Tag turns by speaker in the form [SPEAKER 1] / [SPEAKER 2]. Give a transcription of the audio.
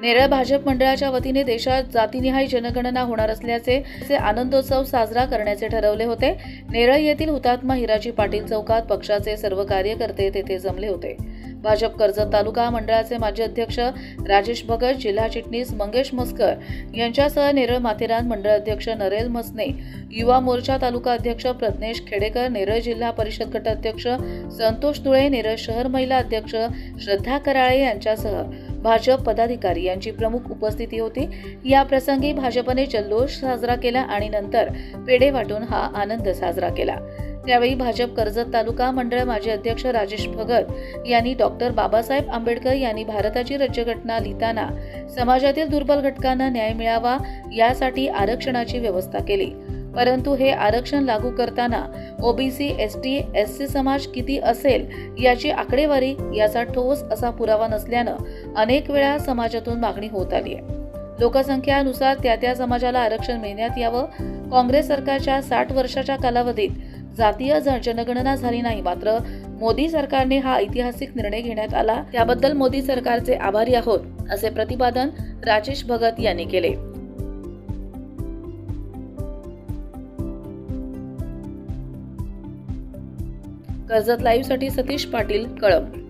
[SPEAKER 1] नेरळ भाजप मंडळाच्या वतीने देशात जातीनिहाय जनगणना होणार असल्याचे आनंदोत्सव साजरा करण्याचे ठरवले होते. नेरळ येथील हुतात्मा हिराजी पाटील चौकात पक्षाचे सर्व कार्यकर्ते तेथे जमले होते. भाजप कर्जत तालुका मंडळाचे माजी अध्यक्ष राजेश भगत जिल्हा चिटणीस मंगेश मस्कर यांच्यासह नेरळ माथेरान मंडळ अध्यक्ष नरेल मसने युवा मोर्चा तालुका अध्यक्ष प्रज्ञेश खेडेकर नेरळ जिल्हा परिषद गट अध्यक्ष संतोष तुळे नेरळ शहर महिला अध्यक्ष श्रद्धा कराळे यांच्यासह भाजप पदाधिकारी यांची प्रमुख उपस्थिती होती. या प्रसंगी भाजपने जल्लोष साजरा केला आणि नंतर पेढे वाटून हा आनंद साजरा केला. त्यावेळी भाजप कर्जत तालुका मंडळ माजी अध्यक्ष राजेश भगत यांनी डॉक्टर बाबासाहेब आंबेडकर यांनी भारताची राज्यघटना लिहिताना समाजातील दुर्बल घटकांना न्याय मिळावा यासाठी आरक्षणाची व्यवस्था केली. परंतु हे आरक्षण लागू करताना OBC S T S C समाज किती असेल याची आकडेवारी याचा ठोस असा पुरावा नसल्यानं अनेक वेळा समाजातून मागणी होत आली आहे. लोकसंख्यानुसार त्या त्या समाजाला आरक्षण मिळण्यात यावं. काँग्रेस सरकारच्या साठ वर्षाच्या कालावधीत जातीय जनगणना झाली नाही. मात्र मोदी सरकारने हा ऐतिहासिक निर्णय घेण्यात आला. त्याबद्दल मोदी सरकारचे आभारी आहोत असे प्रतिपादन राजेश भगत यांनी केले. कर्जत लाईव्हसाठी सतीश पाटील कळंब.